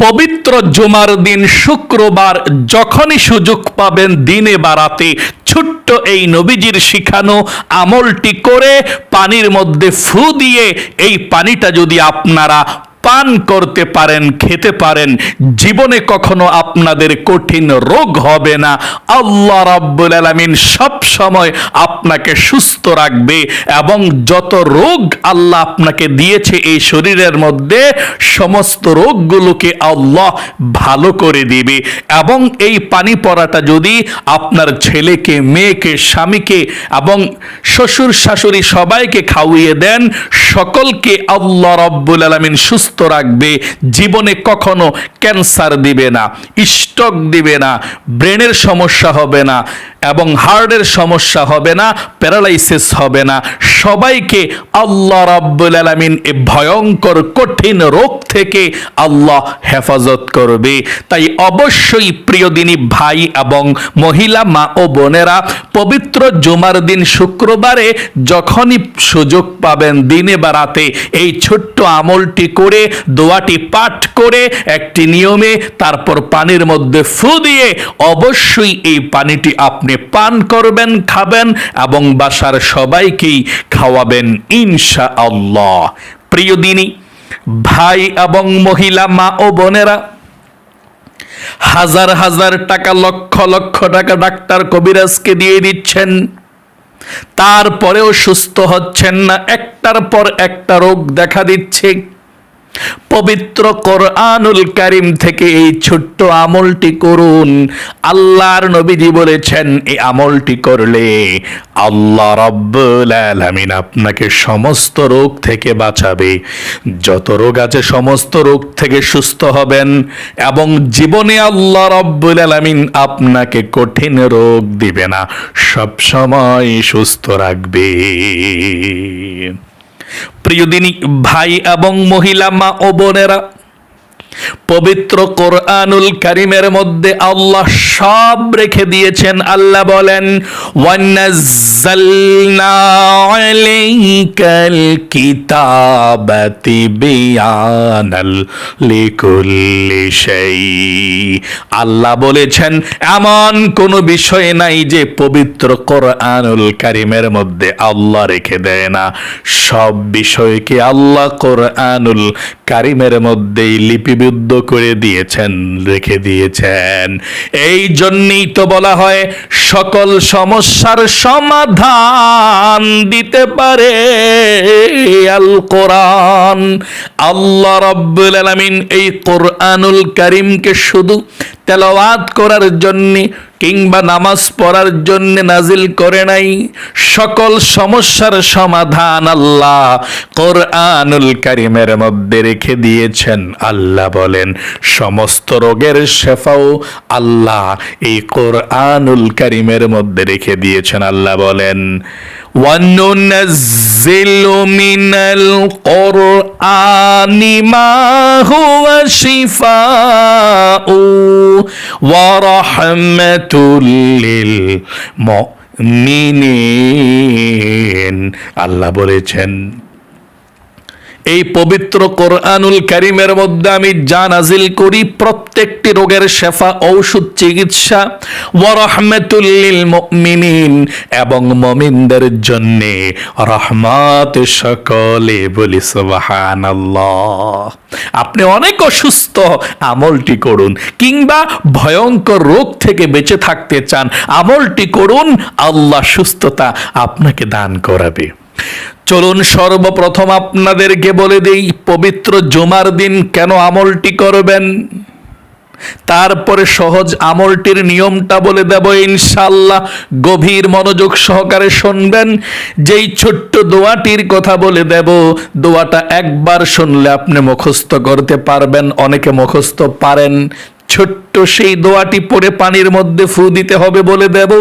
পবিত্র জুমার দিন শুক্রবার যখনই সুযোগ পাবেন দিনে বাড়াতে ছোট্ট এই নবীজির শিখানো আমলটি করে পানির মধ্যে ফু দিয়ে এই পানিটা যদি আপনারা পান করতে পারেন, খেতে পারেন, জীবনে কখনো আপনাদের কঠিন রোগ হবে না। আল্লাহ রাব্বুল আলামিন সময় আপনাকে সুস্থ রাখবে এবং যত রোগ আল্লাহ আপনাকে দিয়েছে এই শরীরের মধ্যে, সমস্ত রোগগুলোকে আল্লাহ ভালো করে দিবে। এবং এই পানি পড়াটা যদি আপনার ছেলেকে, মেয়েকে, স্বামীকে এবং শ্বশুর শাশুড়ি সবাইকে খাওয়িয়ে দেন, সকলকে আল্লাহ রব্বুল আলমিন সুস্থ রাখবে জীবনে কখনো ক্যান্সার দিবে না স্ট্রোক দিবে না ব্রেনের সমস্যা হবে না। এবং হার্টের সমস্যা হবে না, প্যারালাইসিস হবে না। সবাইকে আল্লাহ রাব্বুল আলামিন এ ভয়ঙ্কর, কঠিন রোগ থেকে আল্লাহ হেফাজত করবে। তাই অবশ্যই প্রিয় দিনী ভাই এবং মহিলা, মা ও বোনেরা, পবিত্র জুমার দিন শুক্রবারে যখনই সুযোগ পাবেন দিনে বা রাতে এই ছোট্ট আমলটি করে, দোয়াটি পাঠ করে, একটি নিয়মে তারপর পানির মধ্যে ফু দিয়ে অবশ্যই এই পানিটি আপনি পান করবেন, খাবেন এবং বাসার সবাইকেই খাওয়াবেন ইনশা আল্লাহ প্রিয় দিনী, ভাই এবং মহিলা, মা ও বোনেরা, হাজার হাজার টাকা, লক্ষ লক্ষ টাকা ডাক্তার কবিরাজকে দিয়ে দিচ্ছেন। তারপরেও সুস্থ হচ্ছেন না, একটার পর একটা রোগ দেখা দিচ্ছে। পবিত্র কোরআনুল কারিম থেকে এই ছোট্ট আমলটি করুন। আল্লাহর নবীজি বলেছেন, এই আমলটি করলে আল্লাহ রব্বুল আলামিন আপনাকে সমস্ত রোগ থেকে বাঁচাবে। যত রোগ আছে সমস্ত রোগ থেকে সুস্থ হবেন এবং জীবনে আল্লাহ রব্বুল আলামিন আপনাকে কঠিন রোগ দিবে না। সব সময় সুস্থ রাখবে প্রিয়দিনী ভাই এবং মহিলা মা ও বোনেরা পবিত্র কোরআনুল কারিমের মধ্যে আল্লাহ সব রেখে দিয়েছেন। আল্লাহ বলেন আল্লাহ বলেছেন, এমন কোনো বিষয় নাই যে পবিত্র কোরআনুল কারিমের মধ্যে আল্লাহ রেখে দেয় না। সব বিষয়কে আল্লাহ কোরআনুল কারিমের মধ্যেই লিপিবদ্ধ করে দিয়েছেন, রেখে দিয়েছেন। এই জন্যই তো বলা হয়, সকল সমস্যার সমাধান দিতে পারে আল কোরআন। আল্লাহ রব্বুল আলামিন এই কোরআনুল কারিমকে শুধু তেলাওয়াত করার জন্যে কিংবা নামাজ পড়ার জন্য নাজিল করে নাই। সকল সমস্যার সমাধান আল্লাহ কোরআনুল কারিমের মধ্যে রেখে দিয়েছেন। আল্লাহ বলেন, সমস্ত রোগের শেফাও আল্লাহ এই কোরআনুল কারিমের মধ্যে রেখে দিয়েছেন। আল্লাহ বলেন وننزل من القرآن ما هو شفاء ورحمة للمؤمنين আল্লাহ বলেছেন এই পবিত্র কোরআনুল কারিমের মধ্যে আমি যা নাজিল করি প্রত্যেকটি রোগের শেফা, ঔষধ, চিকিৎসা ওয়ারহমাতুল্লিল মুমিনিন এবং মমিনদের জন্য রহমত সকলে বলি সুবহানাল্লাহ। আপনি অনেক অসুস্থ, আমলটি করুন। কিংবা ভয়ঙ্কর রোগ থেকে বেঁচে থাকতে চান, আমলটি করুন, আল্লাহ সুস্থতা আপনাকে দান করাবে। চলুন সর্বপ্রথম আপনাদেরকে বলে দেই, পবিত্র জুমার দিন কেন আমলটি করবেন? তারপরে সহজ আমলটির নিয়মটা বলে দেব ইনশাল্লাহ গভীর মনোযোগ সহকারে শুনবেন। যেই ছোট্ট দোয়াটির কথা বলে দেব, দোয়াটা একবার শুনলে আপনি মুখস্থ করতে পারবেন, অনেকে মুখস্থ পারেন। ছোট্ট সেই দোয়াটি পরে পানির মধ্যে ফু দিতে হবে বলে দেব।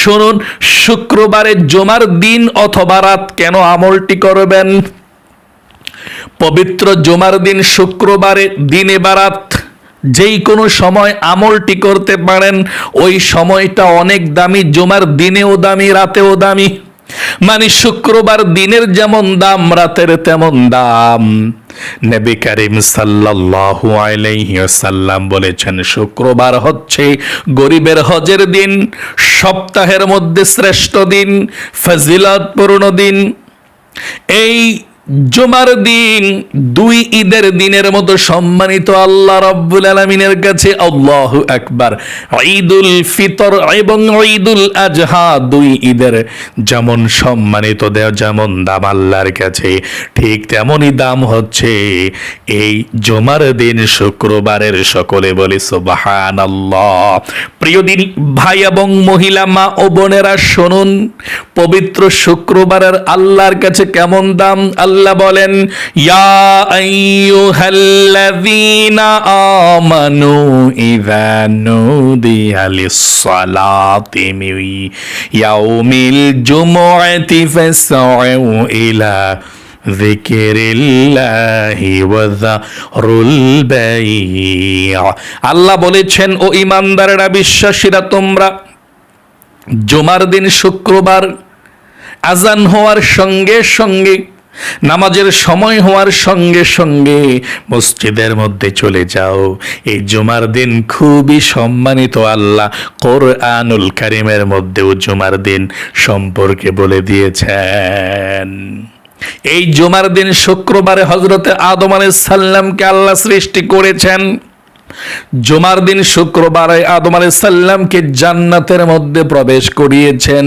শুনুন, শুক্রবারে জমার দিন অথবা রাত কেন আমলটি করবেন? পবিত্র জমার দিন শুক্রবারে দিনে বারাত যেই কোনো সময় আমলটি করতে পারেন, ওই সময়টা অনেক দামি, জমার দিনেও দামি, রাতেও দামি। মানে শুক্রবার দিনের যেমন দাম, রাতের তেমন দাম। নবী করিম সাল্লাল্লাহু আলাইহি ওয়াসাল্লাম বলেছেন, শুক্রবার হচ্ছে গরিবের হজের দিন, সপ্তাহের মধ্যে শ্রেষ্ঠ দিন, ফজিলতপূর্ণ দিন। এই জুমার দিন, দুই ঈদের দিনের মতো সম্মানিত আল্লাহ রব্বুল আলমিনের কাছে আল্লাহ একবার ঈদুল ফিতর এবং ঈদুল আজহা দুই ঈদের যেমন সম্মানিত দেয়, যেমন দাম আল্লাহর কাছে, ঠিক তেমনই দাম হচ্ছে এই জুমার দিন শুক্রবারের সকলে বলে সুবাহান আল্লাহ প্রিয় দিন, ভাই এবং মহিলা, মা ও বোনেরা, শুনুন, পবিত্র শুক্রবারের আল্লাহর কাছে কেমন দাম, আল্লাহ বলেন, ইয়া আইয়ুহাল্লাযীনা আমানু ইযা ইয়াউমিল জুমুআতি ইলা আল্লাহ বলেছেন, ও ইমানদারেরা বিশ্বাসীরা, তোমরা জুমার দিন শুক্রবার আজান হওয়ার সঙ্গে সঙ্গে নামাজের সময় হওয়ার সঙ্গে সঙ্গে মসজিদের মধ্যে চলে যাও। এই জুমার দিন খুবই সম্মানিত আল্লাহ কোরআনুল কারিমের মধ্যেও জুমার দিন সম্পর্কে বলে দিয়েছেন। এই জুমার দিন শুক্রবারে হজরতে আদম আলাইহিস সাল্লামকে আল্লাহ সৃষ্টি করেছেন। জুমার দিন শুক্রবারে আদম আলাইহিস সাল্লামকে জান্নাতের মধ্যে প্রবেশ করিয়েছেন।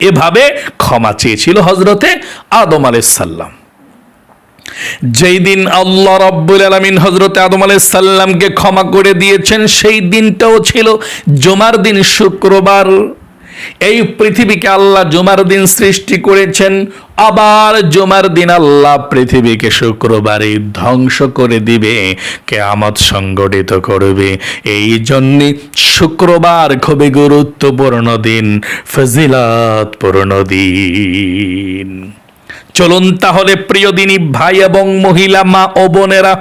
এভাবে ক্ষমা চেয়েছিল হজরতে আদম আলাইসাল্লাম যেই দিন আল্লাহ রব্বুল আলমিন হজরতে আদম আলাইসাল্লামকে ক্ষমা করে দিয়েছেন, সেই দিনটাও ছিল জমার দিন শুক্রবার। এই পৃথিবীকে আল্লাহ জুমার দিন সৃষ্টি করেছেন, আবার জুমার দিন আল্লাহ পৃথিবীকে শুক্রবারে ধ্বংস করে দিবে, কেয়ামত সংগঠিত করবে। এই জন্যে শুক্রবার খুবই গুরুত্বপূর্ণ দিন, ফজিলাতপূর্ণ দিন। চলুন তাহলে প্রিয় দিনী ভাই এবং মহিলা, মা ও বোনেরা,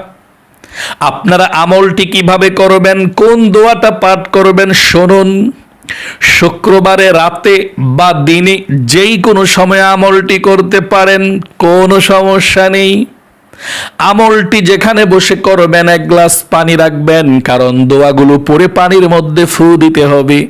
আপনারা আমলটি কীভাবে করবেন, কোন দোয়াটা পাঠ করবেন, শুনুন। শুক্রবারে রাতে বা দিনে যেই কোনো সময় আমলটি করতে পারেন, কোনো সমস্যা নেই। আমলটি যেখানে বসে করবেন, এক গ্লাস পানি রাখবেন, কারণ দোয়াগুলো পরে পানির মধ্যে ফু দিতে হবে।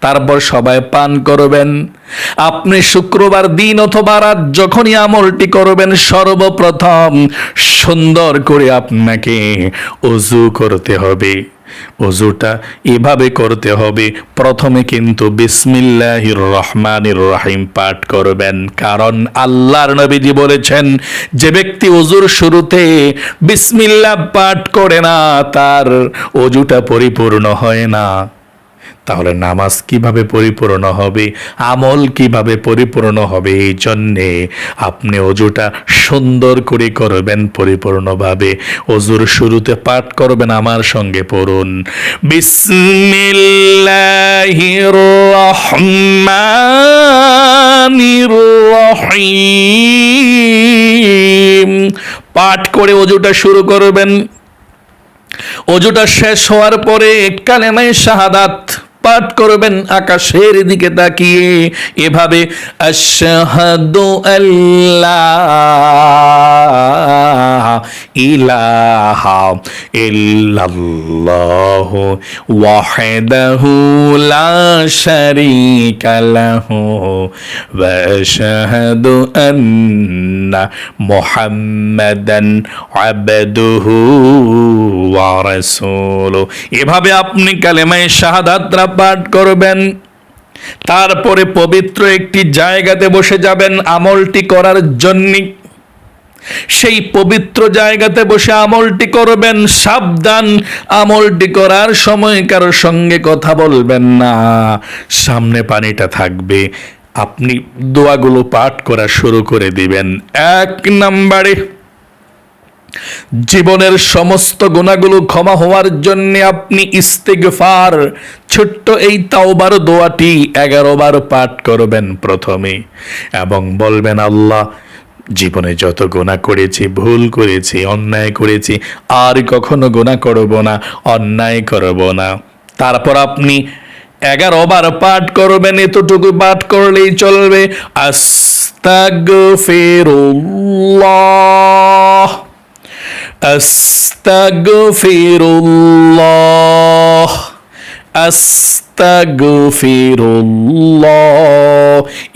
তারপর সবাই পান করবেন। আপনি শুক্রবার দিন অথবা রাত যখনই আমলটি করবেন, সর্বপ্রথম সুন্দর করে আপনাকে অজু করতে হবে। অজুটা এভাবে করতে হবে। প্রথমে কিন্তু বিসমিল্লাহির রহমানির রহিম পাঠ করবেন। কারণ আল্লাহর নবীজি বলেছেন, যে ব্যক্তি অজুর শুরুতে বিসমিল্লাহ পাঠ করে না, তার অজুটা পরিপূর্ণ হয় না। তাহলে নামাজ কীভাবে পরিপূর্ণ হবে? আমল কীভাবে পরিপূর্ণ হবে? এই জন্যে আপনি অজুটা সুন্দর করে করবেন পরিপূর্ণভাবে। অজুর শুরুতে পাঠ করবেন, আমার সঙ্গে পড়ুন। পাঠ করে অজুটা শুরু করবেন। অজুটা শেষ হওয়ার পরে কালেমায় শাহাদাত পাঠ করবেন আকাশের দিকে তাকিয়ে। এভাবে আশহাদু আল্লাহ ইলাহা ইল্লাল্লাহ ওয়াহদাহু লা শারীকা লাহু ওয়া আশহাদু আন্না মুহাম্মাদান আবদুহু ওয়া রাসূলুহু। এভাবে আপনি কালেমায়ে শাহাদাতরা পাঠ করবেন। তারপরে পবিত্র একটি জায়গাতে বসে যাবেন আমলটি করার জন্যে। সেই পবিত্র জায়গাতে বসে আমলটি করবেন, সাবধান। আমলটি করার সময় কারও সঙ্গে কথা বলবেন না। সামনে পানিটা থাকবে। আপনি দোয়াগুলো পাঠ করা শুরু করে দিবেন। এক নম্বরে জীবনের সমস্ত গুণাগুলো ক্ষমা হওয়ার জন্য আপনি ইস্তেগফার। ছোট্ট এই তাওবার দোয়াটি এগারো বার পাঠ করবেন প্রথমে এবং বলবেন, আল্লাহ, জীবনে যত গোনা করেছি, ভুল করেছি, অন্যায় করেছি, আর কখনো গোনা করব না, অন্যায় করব না। তারপর আপনি এগারো বার পাঠ করবেন, এতটুকু পাঠ করলেই চলবে। আস্তাগফিরুল্লাহ। আস্তাগফিরুল্লাহ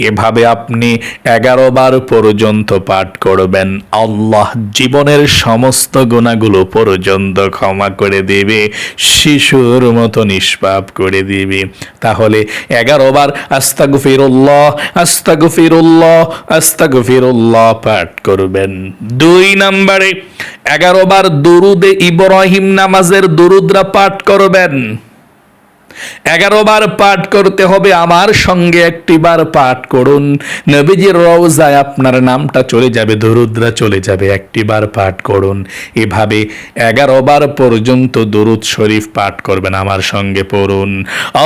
এভাবে আপনি এগারো বার পর্যন্ত পাঠ করবেন। আল্লাহ জীবনের সমস্ত গুণাগুলো পর্যন্ত ক্ষমা করে দেবে, শিশুর মতো নিষ্পাপ করে দিবে। তাহলে এগারো বার আস্তাগফিরুল্লাহ আস্তাগফিরুল্লাহ আস্তাগফিরুল্লাহ পাঠ করবেন। দুই নম্বরে এগারো বার দুরুদে ইব্রাহিম নামাজের দুরুদরা পাঠ করবেন। এগারো বার পাঠ করতে হবে, আমার সঙ্গে একটি বার পাঠ করুন। নবীজির রওজায় আপনার নামটা চলে যাবে, দরুদরা চলে যাবে, একটি বার পাঠ করুন। এভাবে এগারো বার পর্যন্ত দরুদ শরীফ পাঠ করবেন, আমার সঙ্গে পড়ুন।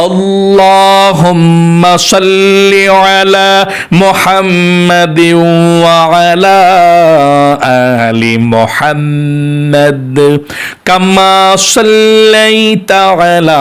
আল্লাহুম্মা আলা মুহাম্মাদি কামা সাল্লাইতা আলা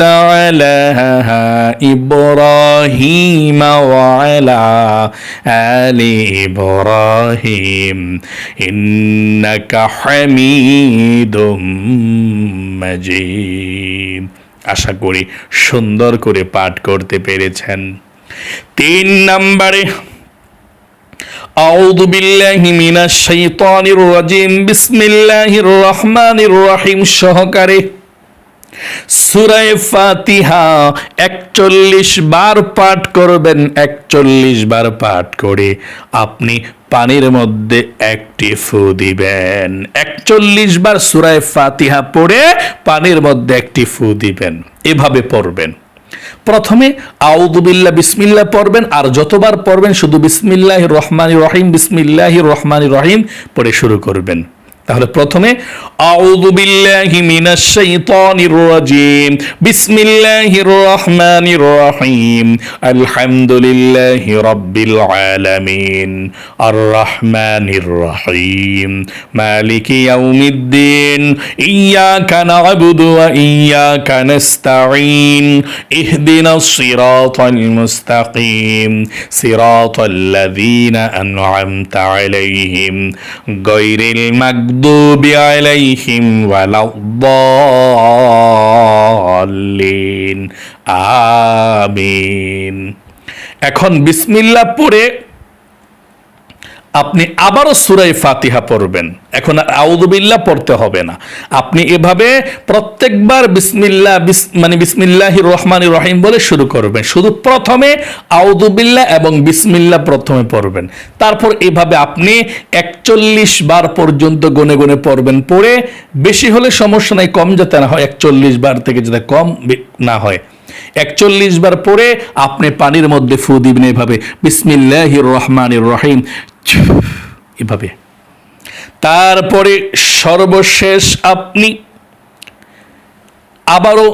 على إبراهيم وعلى آل إبراهيم إنك حميد مجيد আশা করি সুন্দর করে পাঠ করতে পেরেছেন তিন নম্বরে أعوذ بالله من الشيطان الرجيم بسم الله الرحمن الرحيم সহকারে সুরায় ফাতিহা একচল্লিশ বার পাঠ করবেন, একচল্লিশ বার পাঠ করে আপনি পানির মধ্যে একটি ফু দিবেন। একচল্লিশ বার সুরায় ফাতিহা পড়ে পানির মধ্যে একটি ফু দিবেন। এভাবে পড়বেন। প্রথমে আউদুবিল্লা বিসমিল্লা পড়বেন, আর যতবার পড়বেন শুধু বিসমিল্লাহ রহমান রহিম বিসমিল্লাহ রহমান রহিম পড়ে শুরু করবেন। তাহলে প্রথমে আউযু বিল্লাহি মিনাশ শাইতানির রাজিম বিসমিল্লাহির রহমানির রহিম আলহামদুলিল্লাহি রাব্বিল আলামিন আর রহমানির রহিম মালিকি ইয়াউমিদ্দিন ইয়াকা না'বুদু ওয়া ইয়াকা নাস্তাঈন ইহদিনাস সিরাতাল মুস্তাকিম সিরাতাল লাযীনা আন'আমতা আলাইহিম গায়রিল মাগদুবি المغضوب عليهم ولا الضالين আমিন এখন বিসমিল্লাহ পড়ে আপনি আবারও সুরাই ফাতিহা পড়বেন। এখন আর আউদুবিল্লাহ পড়তে হবে না। আপনি এভাবে প্রত্যেকবার বিসমিল্লাহ মানে বিসমিল্লাহ রহমান রহিম বলে শুরু করবেন। শুধু প্রথমে আউদুবিল্লাহ এবং বিসমিল্লাহ প্রথমে পড়বেন। তারপর এভাবে আপনি একচল্লিশ বার পর্যন্ত গনে গনে পড়বেন। পড়ে বেশি হলে সমস্যা নাই, কম যাতে না হয়, একচল্লিশ বার থেকে যাতে কম না হয়। একচল্লিশ বার পরে আপনি পানির মধ্যে ফু দিবেন এভাবে বিসমিল্লাহ রহমান রহিম। এভাবে। তারপরে সর্বশেষ আপনি আবারও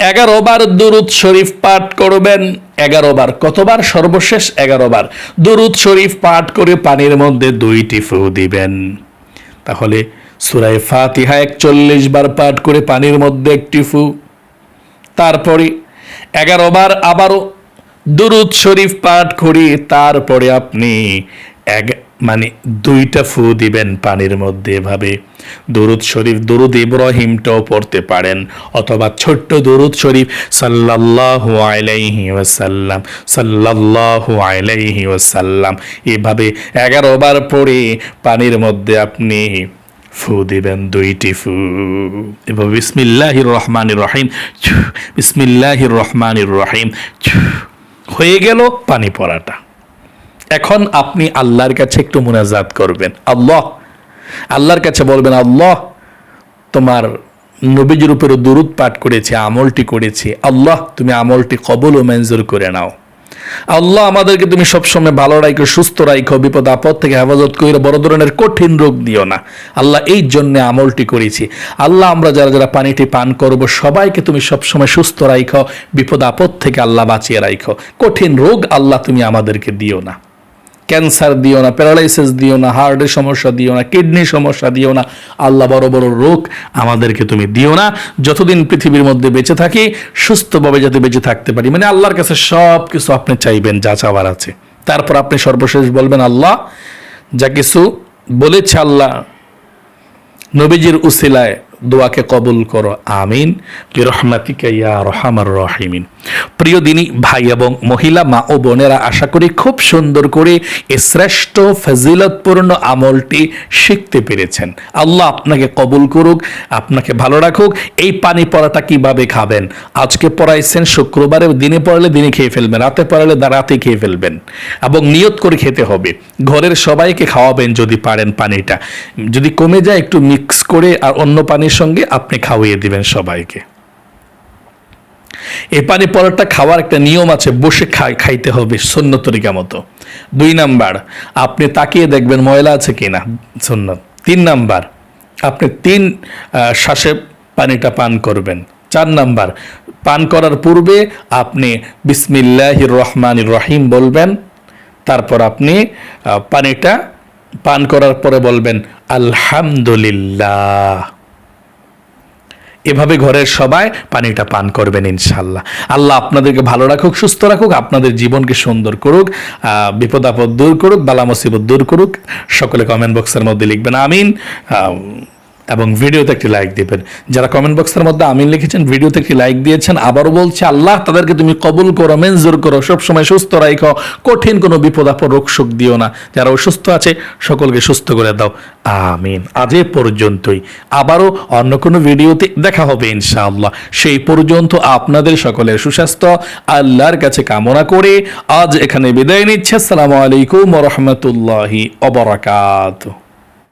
এগারো বার দুরুদ শরীফ পাঠ করবেন। এগারো বার, কতবার? সর্বশেষ এগারো বার। দুরুদ শরীফ পাঠ করে পানির মধ্যে দুইটি ফু দিবেন। তাহলে সুরায় ফাতিহা একচল্লিশ বার পাঠ করে পানির মধ্যে একটি ফু। তারপরে এগারো বার আবারও দুরুদ শরীফ পাঠ করি, তারপরে আপনি এক মানে দুইটা ফু দিবেন পানির মধ্যে এভাবে। দরুদ শরীফ, দরুদ ইব্রাহিমটাও পড়তে পারেন, অথবা ছোট্ট দরুদ শরীফ, সাল্লাল্লাহু আলাইহি ওয়াসাল্লাম, সাল্লাল্লাহু আলাইহি ওয়াসাল্লাম। এভাবে এগারো বার পড়ে পানির মধ্যে আপনি ফু দিবেন, দুইটি ফু। এবার বিসমিল্লাহির রহমানির রহিম বিসমিল্লাহির রহমানির রহিম। হয়ে গেল পানি পড়াটা। এখন আপনি আল্লাহর কাছে একটু মোনাজাত করবেন। আল্লাহ, আল্লাহর কাছে বলবেন, আল্লাহ, তোমার নবীজির উপরে দুরুদ পাঠ করেছে, আমলটি করেছে। আল্লাহ, তুমি আমলটি কবল ও মঞ্জুর করে নাও। আল্লাহ আমাদেরকে তুমি সবসময় ভালো রাখো সুস্থ রাখো বিপদ আপদ থেকে হেফাজত করে বড় ধরনের কঠিন রোগ দিও না। আল্লাহ এই জন্য আমলটি করেছি। আল্লাহ আমরা যারা যারা পানিটি পান করব, সবাইকে তুমি সবসময় সুস্থ রাখো বিপদ আপদ থেকে আল্লাহ বাঁচিয়ে রাইখো। কঠিন রোগ আল্লাহ তুমি আমাদেরকে দিও না। ক্যান্সার দিও না, প্যারালাইসিস দিও না, হার্টের সমস্যা দিও না, কিডনির সমস্যা দিও না, আল্লাহ বড় বড় রোগ আমাদেরকে তুমি দিও না। যতদিন পৃথিবীর মধ্যে বেঁচে থাকি, সুস্থভাবে যাতে বেঁচে থাকতে পারি। মানে আল্লাহর কাছে সব কিছু আপনি চাইবেন, যা চাওয়ার আছে। তারপর আপনি সর্বশেষ বলবেন, আল্লাহ, যা কিছু বলেছে আল্লাহ, নবীজির উসিলায় দোয়াকে কবুল করো, আমিন। বিরহমাতিকা রহিমিন। প্রিয় দিনী ভাই এবং মহিলা, মা ও বোনেরা, আশা করি খুব সুন্দর করে এ শ্রেষ্ঠ ফজিলতপূর্ণ আমলটি শিখতে পেরেছেন। আল্লাহ আপনাকে কবুল করুক, আপনাকে ভালো রাখুক। এই পানি পড়াটা কীভাবে খাবেন? আজকে পড়াইছেন শুক্রবারে, দিনে পড়ালে দিনে খেয়ে ফেলবেন, রাতে পড়ালে রাতে খেয়ে ফেলবেন। এবং নিয়ত করে খেতে হবে। ঘরের সবাইকে খাওয়াবেন যদি পারেন পানিটা। যদি কমে যায়, একটু মিক্স করে আর অন্য পানির সঙ্গে আপনি খাওয়িয়ে দিবেন সবাইকে। এই পানি পরোটা খাওয়ার একটা নিয়ম আছে, বসে খাইতে হবে সন্য তরিকা মতো। দুই নাম্বার, আপনি তাকিয়ে দেখবেন ময়লা আছে কিনা, সুন্নত। তিন নাম্বার, আপনি তিন শ্বাসে পানিটা পান করবেন। চার নাম্বার, পান করার পূর্বে আপনি বিসমিল্লাহির রহমানির রহিম বলবেন, তারপর আপনি পানিটা পান করার পরে বলবেন, আলহামদুলিল্লাহ। এভাবে ঘরের সবাই পানিটা পান করবেন ইনশাল্লাহ আল্লাহ আপনাদেরকে ভালো রাখুক, সুস্থ রাখুক, আপনাদের জীবনকে সুন্দর করুক বিপদ আপদ দূর করুক বালা মুসিবত দূর করুক। সকলে কমেন্ট বক্সের মধ্যে লিখবেন, আমিন। এবং ভিডিওতে একটি লাইক দিবেন। যারা কমেন্ট বক্সের মধ্যে আমিন লিখেছেন, ভিডিওতে একটি লাইক দিয়েছেন, আবারও বলছে, আল্লাহ তাদেরকে তুমি কবুল করো মেনজুর করো, সবসময় সুস্থ রাখো কঠিন কোনো বিপদ আপদ রোগ শোক দিও না। যারা অসুস্থ আছে, সকলকে সুস্থ করে দাও। আমিন। আজ এ পর্যন্তই। আবারও অন্য কোনো ভিডিওতে দেখা হবে ইনশাআল্লাহ। সেই পর্যন্ত আপনাদের সকলের সুস্বাস্থ্য, আল্লাহর কাছে কামনা করে আজ এখানে বিদায় নিচ্ছে। আসসালামু আলাইকুম রহমতুল্লাহি অবরাকাত